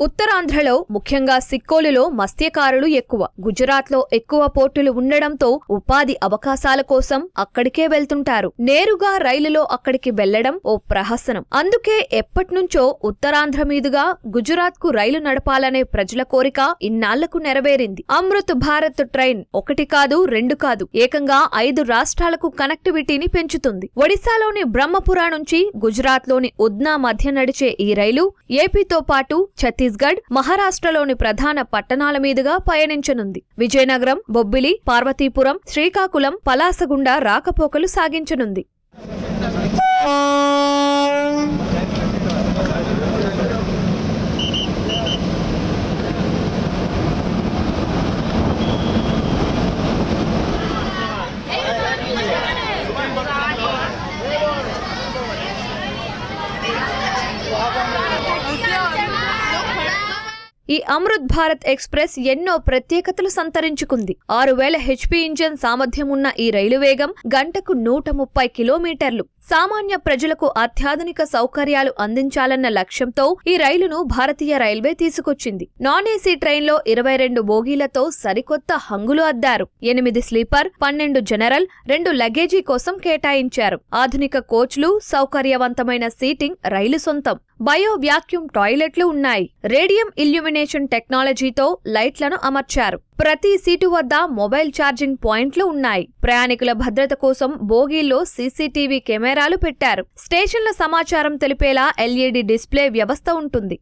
ఉత్తరాంధ్రలో ముఖ్యంగా సిక్కోలులో మత్స్యకారులు ఎక్కువ. గుజరాత్లో ఎక్కువ పోర్టులు ఉండడంతో ఉపాధి అవకాశాల కోసం అక్కడికే వెళ్తుంటారు. నేరుగా రైలులో అక్కడికి వెళ్ళడం ఓ ప్రహసనం. అందుకే ఎప్పట్నుంచో ఉత్తరాంధ్ర మీదుగా గుజరాత్కు రైలు నడపాలనే ప్రజల కోరిక ఇన్నాళ్ళకు నెరవేరింది. అమృత్ భారత్ ట్రైన్ ఒకటి కాదు రెండు కాదు ఏకంగా ఐదు రాష్ట్రాలకు కనెక్టివిటీని పెంచుతుంది. ఒడిశాలోని బ్రహ్మపుర నుంచి గుజరాత్లోని ఉద్నా మధ్య నడిచే ఈ రైలు ఏపీతో పాటు ఛత్తీస్గఢ్ మహారాష్ట్రలోని ప్రధాన పట్టణాల మీదుగా పయనించనుంది. విజయనగరం బొబ్బిలి పార్వతీపురం శ్రీకాకుళం పలాసగుండా రాకపోకలు సాగించనుంది. ఈ అమృత్ భారత్ ఎక్స్ప్రెస్ ఎన్నో ప్రత్యేకతలు సంతరించుకుంది. ఆరు వేల హెచ్పి ఇంజన్ సామర్థ్యం ఉన్న ఈ రైలు వేగం గంటకు నూట ముప్పై కిలోమీటర్లు. సామాన్య ప్రజలకు అత్యాధునిక సౌకర్యాలు అందించాలన్న లక్ష్యంతో ఈ రైలును భారతీయ రైల్వే తీసుకొచ్చింది. నాన్ ఏసీ ట్రైన్లో ఇరవై రెండు బోగీలతో సరికొత్త హంగులు అద్దారు. ఎనిమిది స్లీపర్ పన్నెండు జనరల్ రెండు లగేజీ కోసం కేటాయించారు. ఆధునిక కోచ్లు సౌకర్యవంతమైన సీటింగ్ రైలు సొంతం. బయో వ్యాక్యూమ్ టాయిలెట్లు ఉన్నాయి. రేడియం ఇల్యూమినేషన్ టెక్నాలజీతో లైట్లను అమర్చారు. ప్రతి సీటు వద్ద మొబైల్ ఛార్జింగ్ పాయింట్లు ఉన్నాయి. ప్రయాణికుల భద్రత కోసం బోగీల్లో సీసీటీవీ కెమెరాలు పెట్టారు. స్టేషన్ల సమాచారం తెలిపేలా ఎల్ఈడి డిస్ప్లే వ్యవస్థ ఉంటుంది.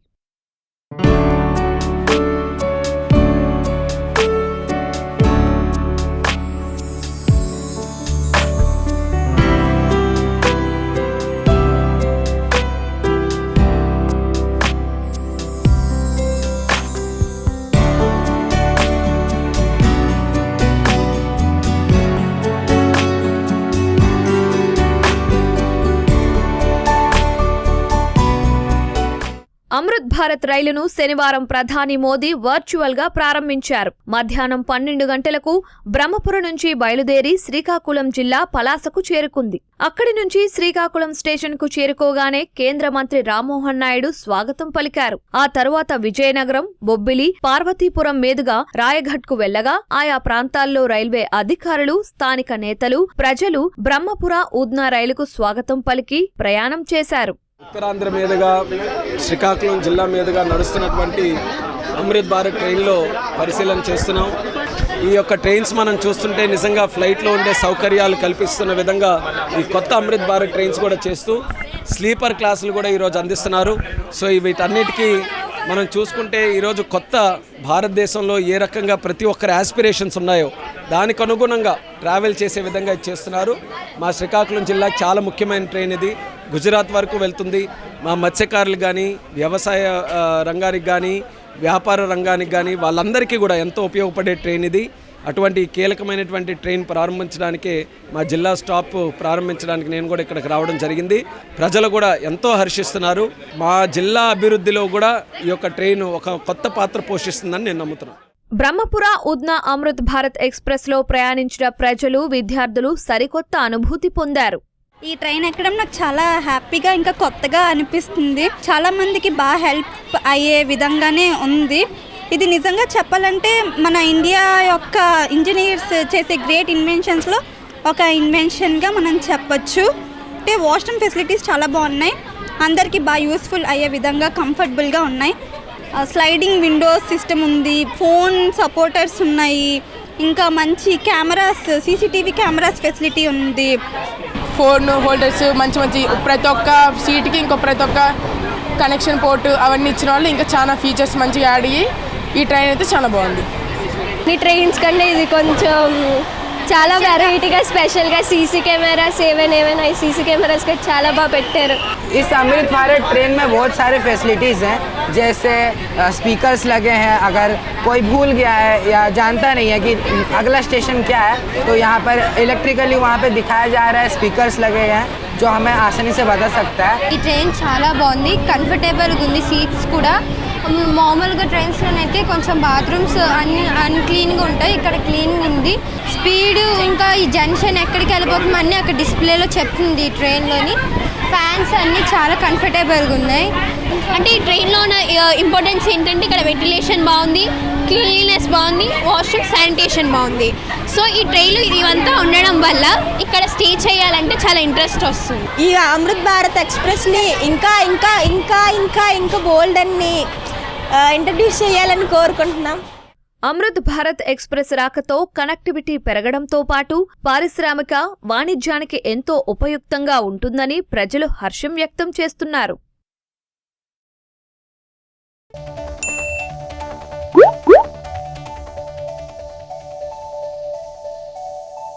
భారత్ రైలును శనివారం ప్రధాని మోదీ వర్చువల్గా ప్రారంభించారు. మధ్యాహ్నం పన్నెండు గంటలకు బ్రహ్మపురం నుంచి బయలుదేరి శ్రీకాకుళం జిల్లా పలాసకు చేరుకుంది. అక్కడి నుంచి శ్రీకాకుళం స్టేషన్కు చేరుకోగానే కేంద్ర మంత్రి రామ్మోహన్ నాయుడు స్వాగతం పలికారు. ఆ తరువాత విజయనగరం బొబ్బిలి పార్వతీపురం మీదుగా రాయఘట్కు వెళ్ళగా ఆయా ప్రాంతాల్లో రైల్వే అధికారులు స్థానిక నేతలు ప్రజలు బ్రహ్మపుర ఉద్నా రైలుకు స్వాగతం పలికి ప్రయాణం చేశారు. ఉత్తరాంధ్ర మీదుగా శ్రీకాకుళం జిల్లా మీదుగా నడుస్తున్నటువంటి అమృత్ భారత్ ట్రైన్లో పరిశీలన చేస్తున్నాం. ఈ యొక్క ట్రైన్స్ మనం చూస్తుంటే నిజంగా ఫ్లైట్లో ఉండే సౌకర్యాలు కల్పిస్తున్న విధంగా ఈ కొత్త అమృత్ భారత్ ట్రైన్స్ కూడా చేస్తూ స్లీపర్ క్లాసులు కూడా ఈరోజు అందిస్తున్నారు. సో వీటన్నిటికీ మనం చూసుకుంటే ఈరోజు కొత్త భారతదేశంలో ఏ రకంగా ప్రతి ఒక్కరి ఆస్పిరేషన్స్ ఉన్నాయో దానికి అనుగుణంగా ట్రావెల్ చేసే విధంగా ఇది చేస్తున్నారు. మా శ్రీకాకుళం జిల్లా చాలా ముఖ్యమైన ట్రైన్ ఇది. గుజరాత్ వరకు వెళ్తుంది. మా మత్స్యకారులు కానీ వ్యవసాయ రంగానికి కానీ వ్యాపార రంగానికి కానీ వాళ్ళందరికీ కూడా ఎంతో ఉపయోగపడే ట్రైన్ ఇది. అటువంటి కీలకమైనటువంటి ట్రైన్ ప్రారంభించడానికే మా జిల్లా స్టాప్ ప్రారంభించడానికి నేను కూడా ఇక్కడికి రావడం జరిగింది. ప్రజలు కూడా ఎంతో హర్షిస్తున్నారు. మా జిల్లా అభివృద్ధిలో కూడా ఈ యొక్క ట్రైన్ ఒక కొత్త పాత్ర పోషిస్తుందని నేను నమ్ముతున్నాను. బ్రహ్మపుర ఉద్నా అమృత్ భారత్ ఎక్స్ప్రెస్లో ప్రయాణించిన ప్రజలు విద్యార్థులు సరికొత్త అనుభూతి పొందారు. ఈ ట్రైన్ ఎక్కడం నాకు చాలా హ్యాపీగా ఇంకా కొత్తగా అనిపిస్తుంది. చాలా మందికి బాగా హెల్ప్ అయ్యే విధంగానే ఉంది. ఇది నిజంగా చెప్పాలంటే మన ఇండియా యొక్క ఇంజనీర్స్ చేసే గ్రేట్ ఇన్వెన్షన్స్లో ఒక ఇన్వెన్షన్గా మనం చెప్పచ్చు. అంటే వాష్రూమ్ ఫెసిలిటీస్ చాలా బాగున్నాయి. అందరికీ బాగా యూస్ఫుల్ అయ్యే విధంగా కంఫర్టబుల్గా ఉన్నాయి. స్లైడింగ్ విండోస్ సిస్టమ్ ఉంది ఫోన్ సపోర్టర్స్ ఉన్నాయి ఇంకా మంచి కెమెరాస్ సీసీటీవీ కెమెరాస్ ఫెసిలిటీ ఉంది. ఫోన్ హోల్డర్స్ మంచి మంచి ప్రతి ఒక్క సీట్కి ఇంకో ప్రతి ఒక్క కనెక్షన్ పోర్టు అవన్నీ ఇచ్చిన వాళ్ళు ఇంకా చాలా ఫీచర్స్ మంచిగా యాడ్ అయ్యి ఈ ట్రైన్ అయితే చాలా బాగుంది ఈ ట్రైన్స్ కంటే ఇది కొంచెం చాలా వెరైటీగా స్పెషల్గా సీసీ కెమెరాస్ ఏవైనా ఏవైనా ఈ సీసీ కెమెరాస్ కూడా చాలా బాగా పెట్టారు इस अमृत भारत ट्रेन में बहुत सारे फैसिलिटीज़ हैं जैसे स्पीकर्स लगे हैं अगर कोई भूल गया है या जानता नहीं है कि अगला स्टेशन क्या है तो यहाँ पर इलेक्ट्रिकली वहाँ पे दिखाया जा रहा है स्पीकर्स लगे हैं जो हमें आसानी से बता सकता है ఈ ట్రైన్ చాలా బాగుంది కంఫర్టబుల్గా ఉంది సీట్స్ కూడా మ్, మామూలుగా ట్రైన్స్లోనైతే కొంచెం బాత్రూమ్స్ అన్ని అన్క్లీన్గా ఉంటాయి. ఇక్కడ క్లీన్గా ఉంది. స్పీడ్ ఇంకా ఈ జంక్షన్ ఎక్కడికి వెళ్ళిపోతుంది అన్నీ అక్కడ డిస్ప్లేలో చెప్తుంది ఈ ట్రైన్లోని ఫ్యాన్స్ అన్నీ చాలా కంఫర్టబుల్గా ఉన్నాయి. అంటే ఈ ట్రైన్లో ఉన్న ఇంపార్టెన్స్ ఏంటంటే ఇక్కడ వెంటిలేషన్ బాగుంది క్లీన్లీనెస్ బాగుంది వాష్రూమ్ శానిటేషన్ బాగుంది. సో ఈ ట్రైన్లు ఇవంతా ఉండడం వల్ల ఇక్కడ స్టే చేయాలంటే చాలా ఇంట్రెస్ట్ వస్తుంది. ఈ అమృత్ భారత్ ఎక్స్ప్రెస్ని ఇంకా ఇంకా ఇంకా ఇంకా ఇంకా బోల్డ్ అన్ని ఇంట్రడ్యూస్ చేయాలని కోరుకుంటున్నాం. అమృత్ భారత్ ఎక్స్ప్రెస్ రాకతో కనెక్టివిటీ పెరగడంతో పాటు పారిశ్రామిక వాణిజ్యానికి ఎంతో ఉపయుక్తంగా ఉంటుందని ప్రజలు హర్షం వ్యక్తం చేస్తున్నారు.